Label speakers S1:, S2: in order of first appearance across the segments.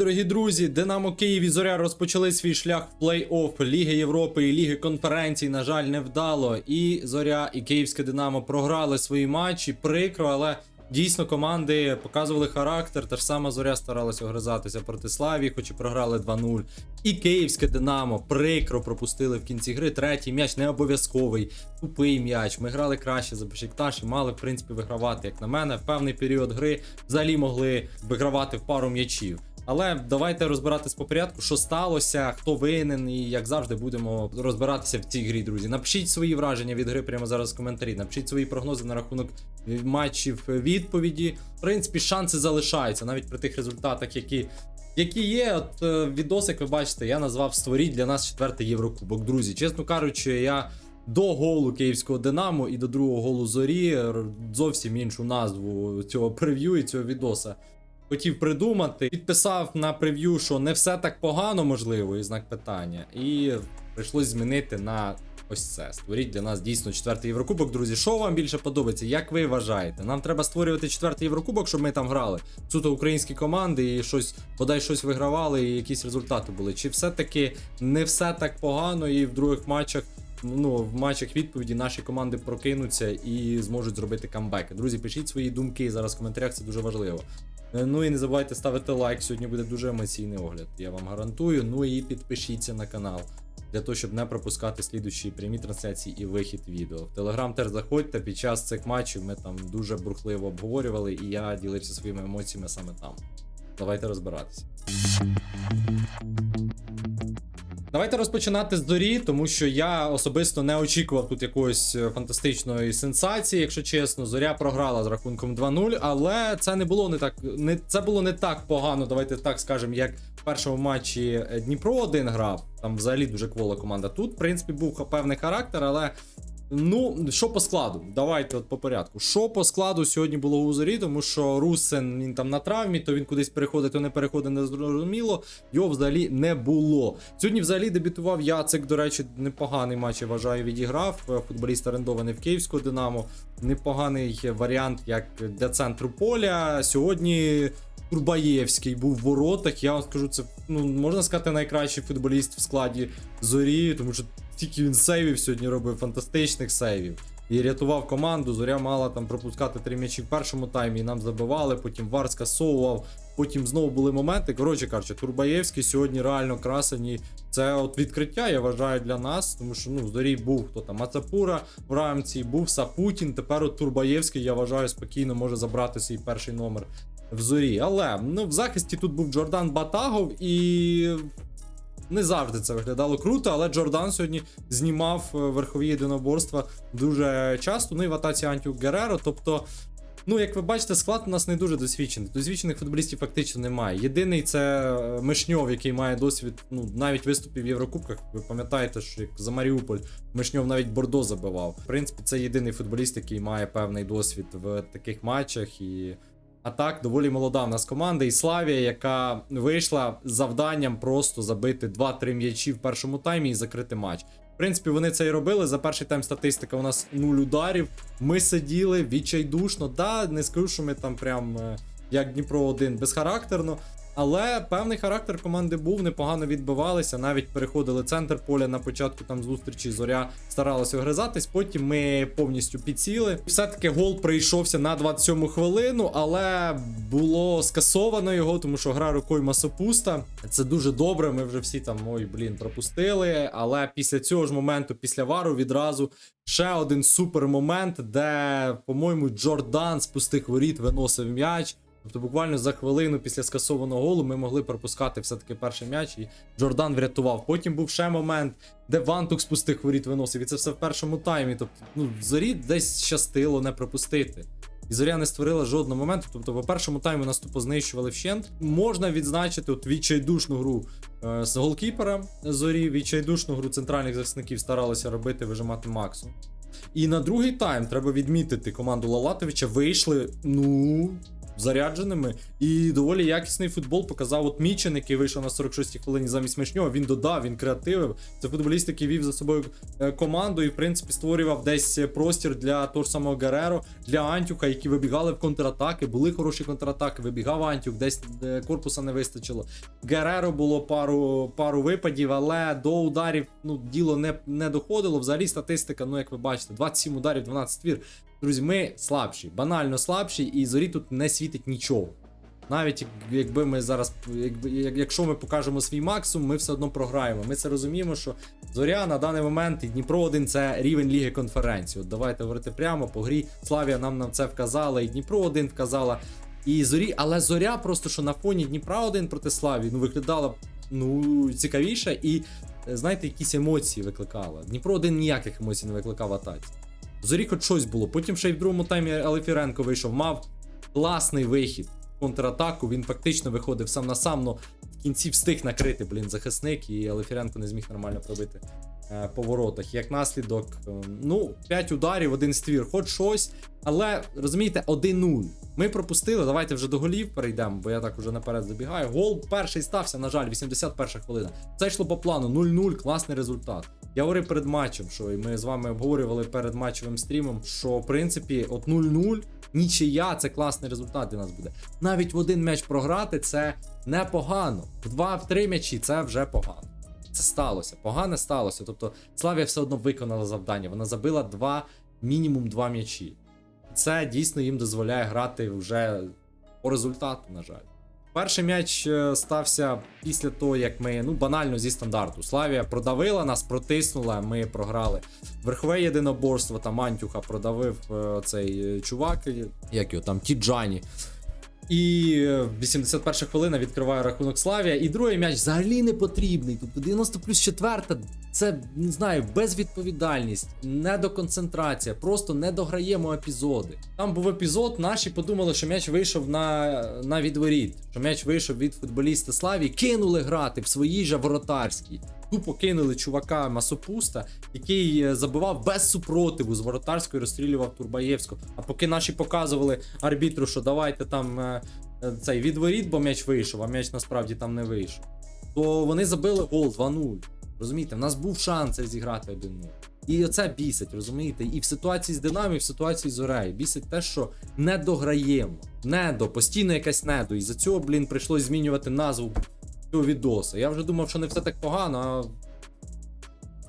S1: дорогі друзі! Динамо Київ і Зоря розпочали свій шлях в плей-офф Ліги Європи і Ліги конференцій. На жаль, не вдало. І Зоря, і Київське Динамо програли свої матчі. Прикро, але дійсно команди показували характер. Та ж сама Зоря старалася огризатися проти Славії, хоч і програли 2-0. І Київське Динамо прикро пропустили в кінці гри. Третій м'яч не обов'язковий, тупий м'яч. Ми грали краще за Бешикташ і мали, в принципі, вигравати. Як на мене, в певний період гри взагалі могли вигравати в пару м'ячів. Але давайте розбиратись по порядку, що сталося, хто винен, і як завжди будемо розбиратися в цій грі, друзі. Напишіть свої враження від гри прямо зараз в коментарі. Напишіть свої прогнози на рахунок матчів відповіді. В принципі, шанси залишаються навіть при тих результатах, які. Які є, от е, відосик, ви бачите, я назвав Створіть для нас четвертий Єврокубок. Друзі, чесно кажучи, я до голу київського Динамо і до другого голу зорі зовсім іншу назву цього прев'ю і цього відоса хотів придумати. Підписав на прев'ю, що не все так погано, можливо, і знак питання. І прийшлось змінити на ось це. Створіть для нас дійсно четвертий Єврокубок. Друзі, що вам більше подобається? Як ви вважаєте? Нам треба створювати четвертий Єврокубок, щоб ми там грали. Суто українські команди і щось, бодай щось вигравали, і якісь результати були. Чи все-таки не все так погано, і в других матчах. Ну, в матчах відповіді наші команди прокинуться і зможуть зробити камбеки. Друзі, пишіть свої думки зараз в коментарях, це дуже важливо. Е, Ну і не забувайте ставити лайк. Сьогодні буде дуже емоційний огляд. Я вам гарантую. Ну і підпишіться на канал для того, щоб не пропускати слідучі прямі трансляції і вихід відео. В Телеграм теж заходьте. Під час цих матчів ми там дуже бурхливо обговорювали, і я ділився своїми емоціями саме там. Давайте розбиратися. Давайте розпочинати з зорі, тому що я особисто не очікував тут якоїсь е, фантастичної сенсації, якщо чесно. Зоря програла з рахунком 2-0, але це не було не так. Не це було не так погано. Давайте так скажемо, як в першому матчі е, Дніпро один грав. Там взагалі дуже квола команда. Тут, в принципі, був певний характер, але. Ну, що по складу? Давайте от по порядку. Що по складу сьогодні було у зорі, тому що Русен він там на травмі, то він кудись переходить, то не переходить, не зрозуміло. Його взагалі не було. Сьогодні взагалі дебютував Яцик. До речі, непоганий матч, я вважаю, відіграв. Футболіст орендований в Київську Динамо. Непоганий варіант, як для центру поля. Сьогодні. Турбаєвський був в воротах. Я вам скажу, це ну можна сказати найкращий футболіст в складі зорі, тому що тільки він сейвів сьогодні робив фантастичних сейвів. І рятував команду. Зоря мала там пропускати три м'ячі в першому таймі, і нам забивали, потім Вар скасовував, потім знову були моменти. Коротше кажучи, Турбаєвський сьогодні реально красені. Це от відкриття, я вважаю, для нас, тому що ну, в зорі був хто там Мацапура в рамці, був Сапутін. Тепер от Турбаєвський, я вважаю, спокійно може забрати свій перший номер в зорі. Але ну, в захисті тут був Джордан Батагов і. Не завжди це виглядало круто, але Джордан сьогодні знімав е, верхові єдиноборства дуже часто. Ну і в атаці Антіук Гереро. Тобто, ну як ви бачите, склад у нас не дуже досвідчений. Досвідчених футболістів фактично немає. Єдиний це е, Мишньов, який має досвід, ну навіть виступів в Єврокубках. Ви пам'ятаєте, що як за Маріуполь Мишньов навіть Бордо забивав. В принципі, це єдиний футболіст, який має певний досвід в таких матчах і. А так, доволі молода в нас команда. І Славія, яка вийшла з завданням просто забити 2-3 м'ячі в першому таймі і закрити матч. В принципі, вони це і робили. За перший тайм статистика у нас 0 ударів. Ми сиділи відчайдушно. Да, не скажу, що ми там прям е, як Дніпро 1 безхарактерно. Але певний характер команди був, непогано відбивалися, навіть переходили центр поля на початку там зустрічі. Зоря старалася огризатись. Потім ми повністю підсіли. Все-таки гол прийшовся на 27 хвилину, але було скасовано його, тому що гра рукою масопуста. Це дуже добре. Ми вже всі там ой, блін, пропустили. Але після цього ж моменту, після вару, відразу ще один супер момент, де, по-моєму, Джордан з пустих воріт виносив м'яч. Тобто буквально за хвилину після скасованого голу ми могли пропускати все-таки перший м'яч, і Джордан врятував. Потім був ще момент, де Вантук з пустих воріт виносив, і це все в першому таймі. Тобто, ну, зорі десь щастило не пропустити. І зоря не створила жодного моменту. Тобто, по першому тайму нас тупо знищували вщент. Можна відзначити от відчайдушну гру е, з голкіпера зорі, відчайдушну гру центральних захисників старалися робити, вижимати максимум. І на другий тайм треба відмітити команду Лалатовича. Вийшли, ну, зарядженими. І доволі якісний футбол показав от Мічен, який вийшов на 46-й хвилині замість Мишнього. Він додав, він креативив. Це футболіст, який вів за собою е, команду і, в принципі, створював десь простір для того ж самого Гереро, для Антюха, які вибігали в контратаки. Були хороші контратаки. Вибігав Антюх, десь е, корпуса не вистачило. Гереро було пару, пару випадів, але до ударів ну, діло не, не доходило. Взагалі статистика, ну як ви бачите, 27 ударів, 12 твір. Друзі, ми слабші, банально слабші, і зорі тут не світить нічого. Навіть якби ми зараз, якби, якщо ми покажемо свій максимум, ми все одно програємо. Ми це розуміємо, що Зоря на даний момент і Дніпро 1 це рівень Ліги конференції. От давайте говорити прямо по грі. Славія нам на це вказала, і Дніпро 1 вказала. І зорі, але зоря просто що на фоні Дніпра 1 проти Славії ну виглядала ну цікавіше і знаєте, якісь емоції викликала. Дніпро 1 ніяких емоцій не викликав атаці. Зорі хоч щось було. Потім ще й в другому таймі Алефіренко вийшов, мав класний вихід в контратаку. Він фактично виходив сам на сам, но в кінці встиг накрити, блін, захисник, і Алефіренко не зміг нормально пробити е, по воротах. Як наслідок, е, ну, 5 ударів, один ствір, хоч щось. Але розумієте, 1-0. Ми пропустили. Давайте вже до голів перейдемо, бо я так уже наперед забігаю. Гол перший стався, на жаль, 81 хвилина. Це йшло по плану 0-0, класний результат. Я говорив перед матчем, що і ми з вами обговорювали перед матчевим стрімом, що в принципі от 0-0, нічия це класний результат для нас буде. Навіть в один м'яч програти це непогано. В два, в три м'ячі це вже погано. Це сталося, погане сталося. Тобто Славія все одно виконала завдання. Вона забила два, мінімум два м'ячі. Це дійсно їм дозволяє грати вже по результату, на жаль. Перший м'яч е, стався після того, як ми ну банально зі стандарту. Славія продавила нас, протиснула, ми програли. Верхове єдиноборство там Антюха продавив е, цей е, чувак, як його там, Тіджані. І е, 81 хвилина відкриває рахунок Славія. І другий м'яч взагалі не потрібний. Тобто 90 плюс 4 це не знаю, безвідповідальність, недоконцентрація, просто не дограємо епізоди. Там був епізод, наші подумали, що м'яч вийшов на, на відворіт, що м'яч вийшов від футболіста Славії, кинули грати в своїй же воротарській. Тупо кинули чувака Масопуста, який е, забивав без супротиву з воротарської, розстрілював Турбаєвського. А поки наші показували арбітру, що давайте там е, е, цей відворіт, бо м'яч вийшов, а м'яч насправді там не вийшов. То вони забили гол 2-0. Розумієте, в нас був шанс зіграти 1-0. І оце бісить, розумієте? І в ситуації з Динамо, і в ситуації з Орею. Бісить те, що не дограємо. Недо, постійно якась недо. І за цього, блін, прийшлось змінювати назву цього відоса. Я вже думав, що не все так погано, а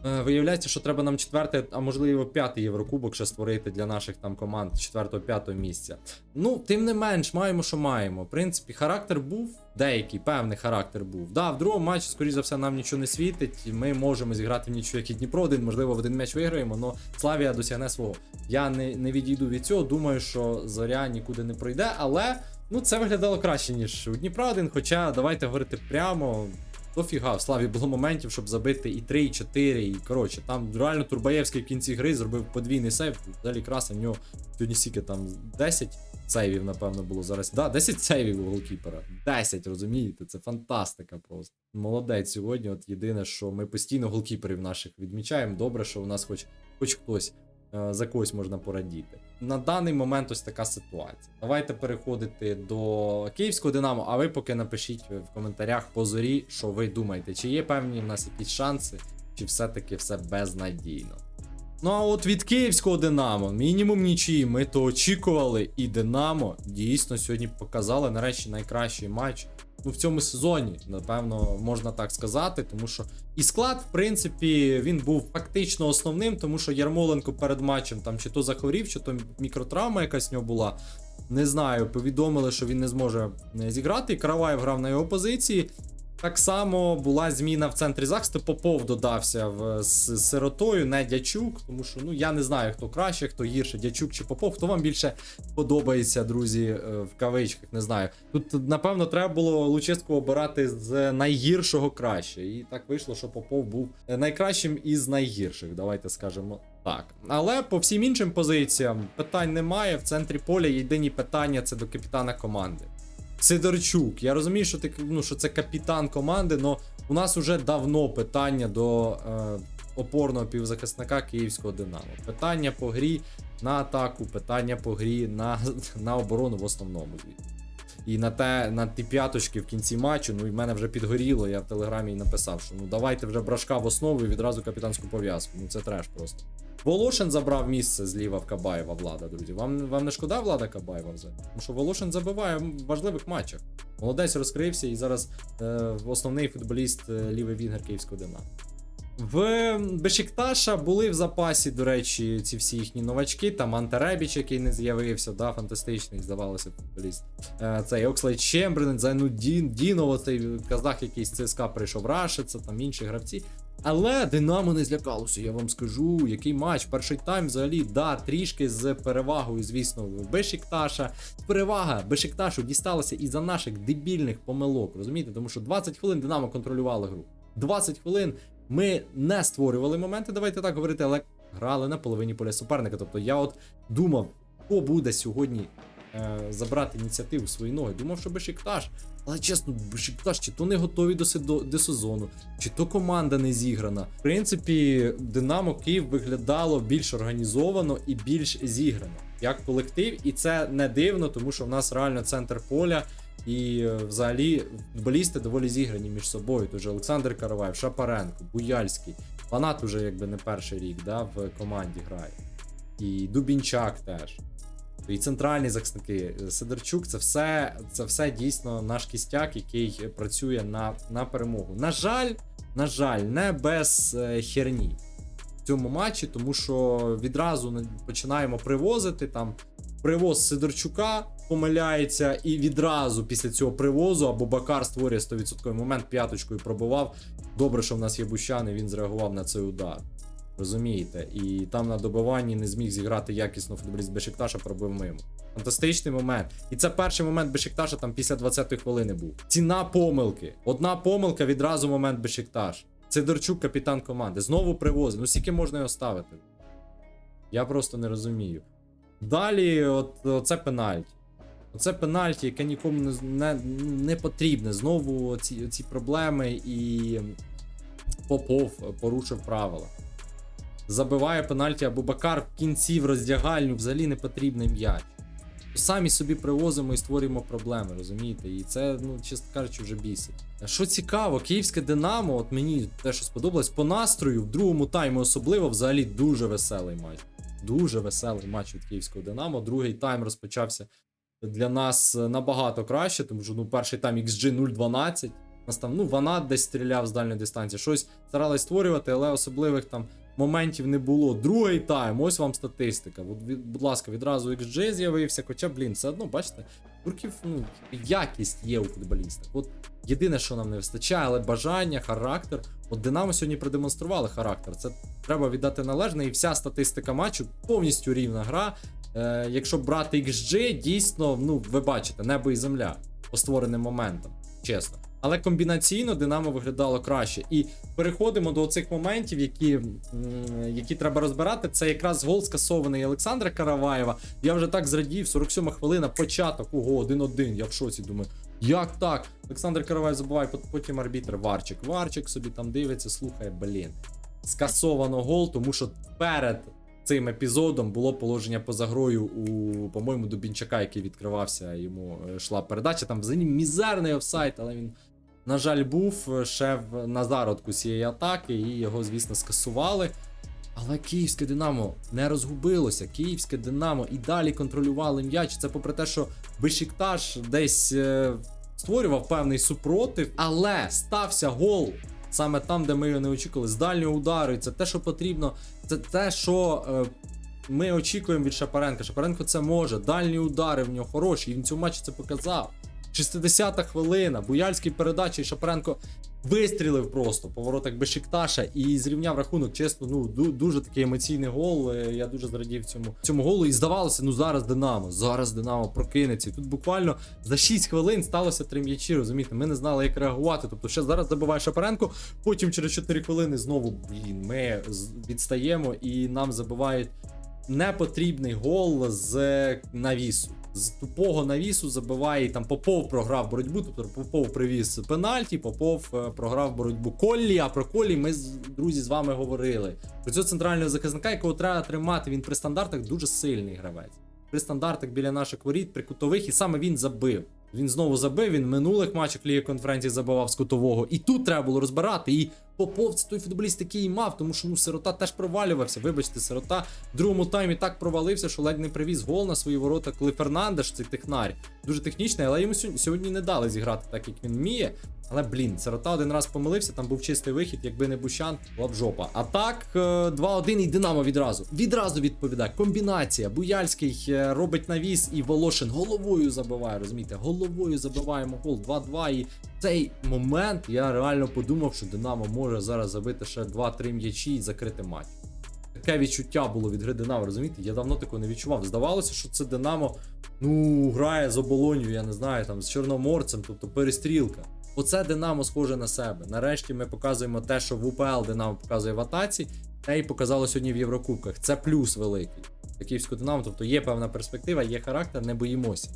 S1: виявляється, що треба нам четвертий, а можливо п'ятий Єврокубок ще створити для наших там команд четвертого-п'ятого місця. Ну, тим не менш, маємо, що маємо. В принципі, характер був, деякий певний характер був. Да, в другому матчі, скоріш за все, нам нічого не світить. Ми можемо зіграти в нічого, як і Дніпро один, можливо, в один м'яч виграємо, але Славія досягне свого. Я не, не відійду від цього. Думаю, що зоря нікуди не пройде, але ну це виглядало краще, ніж у Дніпра один. Хоча давайте говорити прямо. Дофіга, в Славі було моментів, щоб забити і 3, і 4, і коротше, там реально Турбаєвський в кінці гри зробив подвійний сейв. Взагалі краса в нього сьогодні стільки там 10 сейвів, напевно, було зараз. Да, 10 сейвів у голкіпера. 10, розумієте? Це фантастика просто. Молодець сьогодні. От єдине, що ми постійно голкіперів наших відмічаємо. Добре, що у нас хоч, хоч хтось за когось можна порадіти. На даний момент ось така ситуація. Давайте переходити до київського Динамо, а ви поки напишіть в коментарях по зорі, що ви думаєте, чи є певні в нас якісь шанси, чи все-таки все безнадійно. Ну а от від київського Динамо, мінімум нічиї, ми то очікували, і Динамо дійсно сьогодні показали нарешті найкращий матч. Ну, в цьому сезоні, напевно, можна так сказати, тому що і склад, в принципі, він був фактично основним, тому що Ярмоленко перед матчем там чи то захворів, чи то мікротравма якась в нього була. Не знаю, повідомили, що він не зможе е, зіграти. Караваєв грав на його позиції. Так само була зміна в центрі захисту. Попов додався в, з, сиротою, не дячук. Тому що ну я не знаю, хто краще, хто гірше, дячук чи Попов. Хто вам більше подобається, друзі, е, в кавичках, не знаю. Тут, напевно, треба було Луческу обирати з найгіршого краще. І так вийшло, що Попов був найкращим із найгірших. Давайте скажемо так. Але по всім іншим позиціям питань немає. В центрі поля єдині питання це до капітана команди. Сидорчук. Я розумію, що ти ну, що це капітан команди, але у нас уже давно питання до е, опорного півзахисника київського Динамо. Питання по грі на атаку, питання по грі на, на оборону в основному. І на те, на ті п'яточки в кінці матчу, ну і в мене вже підгоріло. Я в телеграмі і написав, що ну давайте вже брашка в основу і відразу капітанську пов'язку. Ну це треш просто. Волошин забрав місце зліва в Кабаєва влада, друзі. Вам, вам не шкода влада Кабаєва вже? Тому що Волошин забиває в важливих матчах. Молодець розкрився і зараз е, основний футболіст е, лівий вінгер київського Динамо. В Бешикташа були в запасі, до речі, ці всі їхні новачки. Там Антеребіч, який не з'явився, да, фантастичний, здавалося, футболіст. Е, Цей Окслейд Чемберлен, Зайнудін, Дінова, цей казах, який з ЦСКА прийшов Рашиться, там інші гравці. Але Динамо не злякалося, я вам скажу, який матч. Перший тайм взагалі, да, трішки з перевагою, звісно, в Бешикташа. Перевага Бешикташу дісталася із-за наших дебільних помилок, розумієте? Тому що 20 хвилин Динамо контролювало гру. 20 хвилин ми не створювали моменти, давайте так говорити, але грали на половині поля суперника. Тобто я от думав, хто буде сьогодні е, забрати ініціативу свої ноги. Думав, що Бешикташ. Але чесно, Бешикташ чи то не готові до, се- до сезону, чи то команда не зіграна. В принципі, Динамо Київ виглядало більш організовано і більш зіграно як колектив, і це не дивно, тому що в нас реально центр поля. І е, взагалі футболісти доволі зіграні між собою. Тож Олександр Караваєв, Шапаренко, Буяльський. Фанат уже якби не перший рік да, в команді грає. І Дубінчак теж. І центральні захисники. Сидорчук це все, це все дійсно наш кістяк, який працює на, на перемогу. На жаль, на жаль, не без е, херні в цьому матчі, тому що відразу починаємо привозити там. Привоз Сидорчука помиляється, і відразу після цього привозу або Бакар створює 100% момент п'яточкою пробивав. Добре, що в нас є Бущан, і він зреагував на цей удар. Розумієте? І там на добиванні не зміг зіграти якісно футболіст Бешикташа, пробив мимо. Фантастичний момент. І це перший момент Бешикташа там після 20-ї хвилини був. Ціна помилки. Одна помилка, відразу момент Бешикташ. Сидорчук, капітан команди. Знову привозить. Ну скільки можна його ставити? Я просто не розумію. Далі, от, це пенальті. Оце пенальті, яке нікому не, не, не потрібне. Знову ці, ці проблеми, і Попов порушив правила. Забиває пенальті Абубакар в кінці в роздягальню, взагалі не потрібний м'яч. Самі собі привозимо і створюємо проблеми, розумієте? І це, ну, чесно кажучи, вже бісить. Що цікаво, київське Динамо, от мені те, що сподобалось, по настрою, в другому таймі особливо, взагалі дуже веселий матч. Дуже веселий матч від київського Динамо. Другий тайм розпочався для нас е, набагато краще, тому що ну, перший тайм XG 0.12. У Нас там ну, Ванат десь стріляв з дальньої дистанції. Щось старались створювати, але особливих там моментів не було. Другий тайм, ось вам статистика. От, будь ласка, відразу XG з'явився. Хоча, блін, все одно, бачите, турків ну, якість є у футболістах. От єдине, що нам не вистачає, але бажання, характер. От Динамо сьогодні продемонстрували характер. Це треба віддати належне, і вся статистика матчу повністю рівна гра. Е, якщо брати XG, дійсно, ну ви бачите, небо і земля по створеним моментам, чесно. Але комбінаційно Динамо виглядало краще. І переходимо до цих моментів, які, які треба розбирати. Це якраз гол скасований Олександра Караваєва. Я вже так зрадів, 47 хвилина, початок, ого, 1-1. Я в шоці думаю. Як так? Олександр Караваєв забуває, потім арбітр Варчик. Варчик собі там дивиться, слухає, блін. Скасовано гол, тому що перед цим епізодом було положення поза грою у, по-моєму, Дубінчака, який відкривався, йому е, йшла передача. Там взагалі мізерний офсайт, але він, на жаль, був е, ще на зародку цієї атаки, і його, звісно, скасували. Але київське Динамо не розгубилося. Київське Динамо і далі контролювали м'яч. Це попри те, що Бешикташ десь е, створював певний супротив, але стався гол саме там, де ми його не очікували. З дальнього удару. І це те, що потрібно. Це те, що е, ми очікуємо від Шапаренка. Шапаренко це може. Дальні удари в нього хороші. І він цьому матчі це показав. 60-та хвилина. Буяльський передачі, Шапаренко вистрілив просто по воротах Бешикташа і зрівняв рахунок. Чесно, ну дуже такий емоційний гол. Е, Я дуже зрадів цьому цьому голу. І здавалося, ну зараз Динамо, зараз Динамо прокинеться. І тут буквально за 6 хвилин сталося три м'ячі. Розумієте, ми не знали, як реагувати. Тобто, ще зараз забиває Шапаренко, потім через 4 хвилини знову блін, ми відстаємо і нам забивають непотрібний гол з навісу. З тупого навісу забиває і там Попов програв боротьбу. Тобто Попов привіз пенальті, Попов е, програв боротьбу Коллі. А про Коллі ми з- друзі з вами говорили. Про цього центрального захисника, якого треба тримати. Він при стандартах дуже сильний гравець. При стандартах біля наших воріт, при кутових, і саме він забив. Він знову забив, він минулих матчах Ліги конференції забивав з кутового. І тут треба було розбирати. І Попов це той футболіст, який мав, тому що ну сирота теж провалювався. Вибачте, сирота в другому таймі так провалився, що ледь не привіз гол на свої ворота, коли Фернандеш, цей технарь, дуже технічний, але йому сьогодні не дали зіграти так, як він вміє. Але блін, сирота один раз помилився, там був чистий вихід, якби не Бущан, була б жопа. А так, е, 2-1 і Динамо відразу. Відразу відповідає. Комбінація. Буяльський е, робить навіс і Волошин головою забиває. Розумієте, головою забиваємо гол 2-2. І в цей момент я реально подумав, що Динамо може зараз забити ще 2-3 м'ячі і закрити матч. Таке відчуття було від гри Динамо, розумієте? Я давно такого не відчував. Здавалося, що це Динамо ну, грає з оболонью, я не знаю, там з Чорноморцем, тобто перестрілка. Оце Динамо схоже на себе. Нарешті ми показуємо те, що в УПЛ Динамо показує в атаці, те й показало сьогодні в Єврокубках. Це плюс великий. Для Київського Динамо, тобто є певна перспектива, є характер, не боїмося.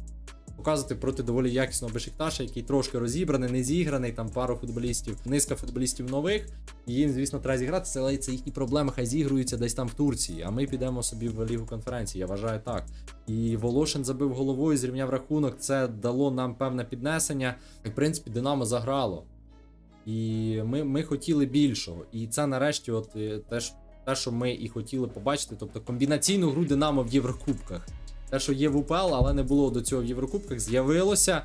S1: Показувати проти доволі якісного Бешикташа, який трошки розібраний, не зіграний, там пару футболістів, низка футболістів нових. Їм, звісно, треба зігратися, але це їхні проблеми, хай зігруються десь там в Турції. А ми підемо собі в Лігу конференції, я вважаю так. І Волошин забив головою, зрівняв рахунок. Це дало нам певне піднесення. І, в принципі, Динамо заграло. І ми, ми хотіли більшого. І це нарешті, от е, те, те, що ми і хотіли побачити, тобто комбінаційну гру Динамо в Єврокубках. Те, що є в УПЛ, але не було до цього в Єврокубках, з'явилося.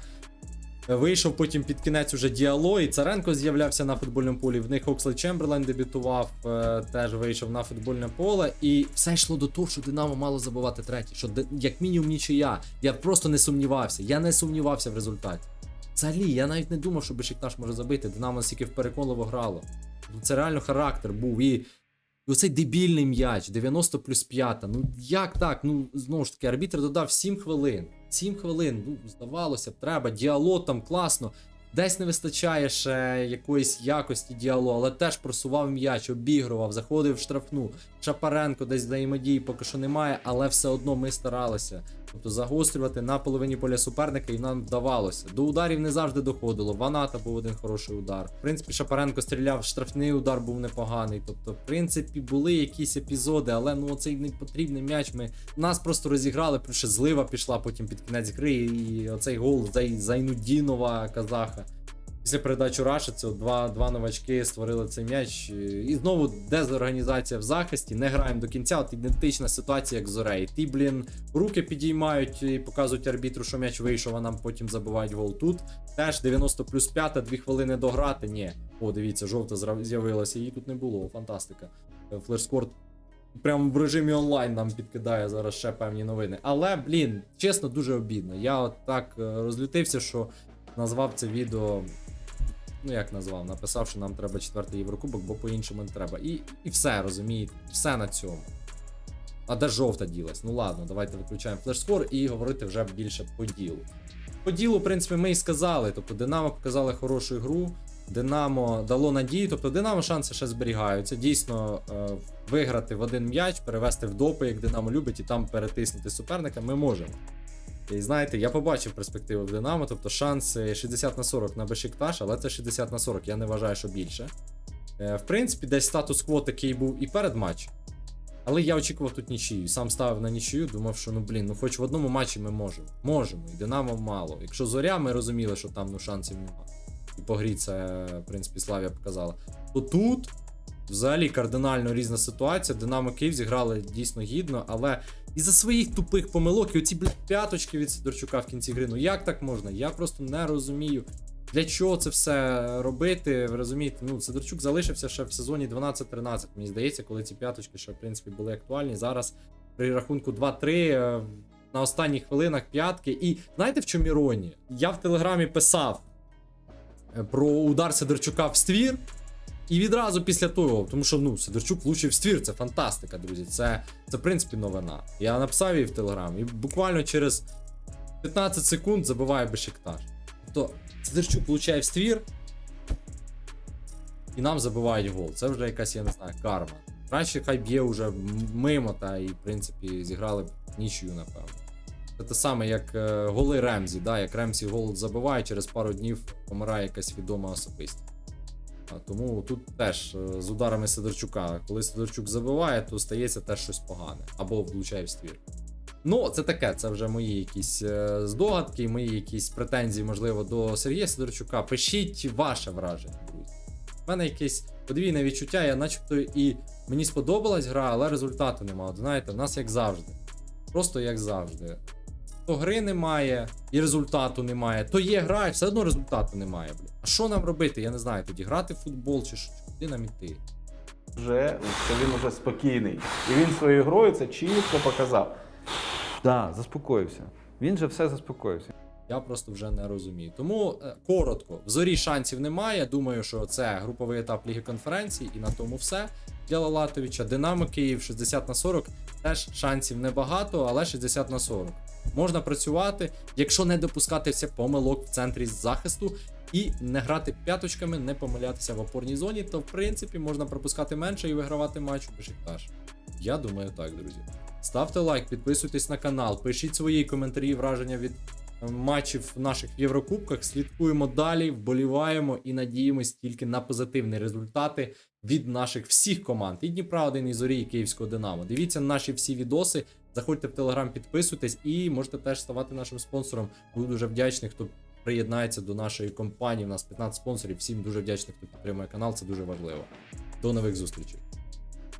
S1: Вийшов потім під кінець уже діало, і Царенко з'являвся на футбольному полі. В них Окслей Чемберлен дебютував, е, теж вийшов на футбольне поле. І все йшло до того, що Динамо мало забивати третій. Що як мінімум нічия. Я просто не сумнівався. Я не сумнівався в результаті. Взагалі, я навіть не думав, що Бешикташ може забити. Динамо настільки переконливо грало. Ну, Це реально характер був. І, і оцей дебільний м'яч, 90 плюс 5. Ну як так? Ну знову ж таки, арбітр додав 7 хвилин. 7 хвилин. Ну, здавалося б, треба. Діалог там класно. Десь не вистачає ще якоїсь якості діалогу, але теж просував м'яч, обігрував, заходив в штрафну. Шапаренко десь взаємодії поки що немає, але все одно ми старалися. Тобто загострювати на половині поля суперника і нам вдавалося. До ударів не завжди доходило. Ваната був один хороший удар. В принципі, Шапаренко стріляв, штрафний удар був непоганий. Тобто, в принципі, були якісь епізоди, але ну цей непотрібний м'яч. Ми нас просто розіграли, плюс злива пішла потім під кінець гри. І оцей гол Зайнудінова казаха. Після передачі Раши це два, два новачки створили цей м'яч. І знову дезорганізація в захисті. Не граємо до кінця. От ідентична ситуація, як з Орей. Ті, блін, руки підіймають і показують арбітру, що м'яч вийшов, а нам потім забивають гол. Тут теж 90 плюс 5, 2 хвилини дограти. Ні. О, дивіться, жовта з'явилася, її тут не було. Фантастика. Е, Флешспорт прямо в режимі онлайн нам підкидає зараз ще певні новини. Але, блін, чесно, дуже обідно. Я от так е, розлютився, що назвав це відео. Ну, як назвав, написав, що нам треба четвертий Єврокубок, бо по-іншому не треба. І, і все, розумієте, все на цьому. А де жовта ділась? Ну ладно, давайте виключаємо флешскор і говорити вже більше по ділу. По ділу, в принципі, ми і сказали. Тобто Динамо показали хорошу ігру. Динамо дало надію, тобто Динамо шанси ще зберігаються. Дійсно, е, виграти в один м'яч, перевести в допи, як Динамо любить, і там перетиснути суперника ми можемо. І знаєте, я побачив перспективу в Динамо, тобто шанси 60 на 40 на Бешикташ, але це 60 на 40, я не вважаю, що більше. Е, В принципі, десь статус-кво такий був і перед матчем. Але я очікував тут нічию. Сам ставив на нічию, думав, що ну блін, ну хоч в одному матчі ми можемо. Можемо, і Динамо мало. Якщо зоря, ми розуміли, що там ну шансів немає. І по грі це, в принципі, Славія показала. То тут взагалі кардинально різна ситуація. Динамо Київ зіграли дійсно гідно, але із-за своїх тупих помилок і оці блядь, п'яточки від Сидорчука в кінці гри. Ну як так можна? Я просто не розумію. Для чого це все робити? Ви розумієте? Ну, Сидорчук залишився ще в сезоні 12-13. Мені здається, коли ці п'яточки ще в принципі були актуальні. Зараз при рахунку 2-3 е, на останніх хвилинах п'ятки. І знаєте в чому іронія? Я в телеграмі писав е, про удар Сидорчука в ствір. І відразу після того, тому що ну, Сидорчук влучив ствір, це фантастика, друзі. Це, це в принципі новина. Я написав її в телеграмі, і буквально через 15 секунд забиває Бешикташ. Тобто Сидорчук влучає в ствір, і нам забивають гол. Це вже якась, я не знаю, карма. Краще хай б'є вже мимо, та і, в принципі, зіграли б нічию, напевно. Це те саме, як е, голи Ремзі, да? як Ремзі гол забиває, через пару днів помирає якась відома особистість. Тому тут теж е, з ударами Сидорчука, коли Сидорчук забиває, то стається теж щось погане або влучає в ствір. Ну, це таке, це вже мої якісь е, здогадки, мої якісь претензії, можливо, до Сергія Сидорчука. Пишіть ваше враження, друзі. У мене якесь подвійне відчуття, я начебто і мені сподобалась гра, але результату немає. Знаєте, в нас як завжди. Просто як завжди. То гри немає, і результату немає. То є гра, і все одно результату немає. Блін. А що нам робити? Я не знаю. Тоді грати в футбол чи що? куди нам іти?
S2: вже що він вже спокійний. І він своєю грою це чітко показав.
S3: Так, заспокоївся. Він же все заспокоївся.
S1: Я просто вже не розумію. Тому е, коротко, в зорі шансів немає. Думаю, що це груповий етап Ліги конференцій, і на тому все для Лалатовича. Динамо Київ 60 на 40. Теж шансів небагато, але 60 на 40. Можна працювати, якщо не допускатися помилок в центрі захисту і не грати п'яточками, не помилятися в опорній зоні, то в принципі можна пропускати менше і вигравати матч у Бешикташ. Я думаю так, друзі. Ставте лайк, підписуйтесь на канал, пишіть свої коментарі, і враження від матчів наших в Єврокубках. Слідкуємо далі, вболіваємо і надіємось тільки на позитивні результати від наших всіх команд. І Дніпра 1, і Зорі, і Київського Динамо. Дивіться наші всі відоси. Заходьте в Телеграм, підписуйтесь і можете теж ставати нашим спонсором. Буду дуже вдячний, хто приєднається до нашої компанії. У нас 15 спонсорів. Всім дуже вдячний, хто підтримує канал. Це дуже важливо. До нових зустрічей.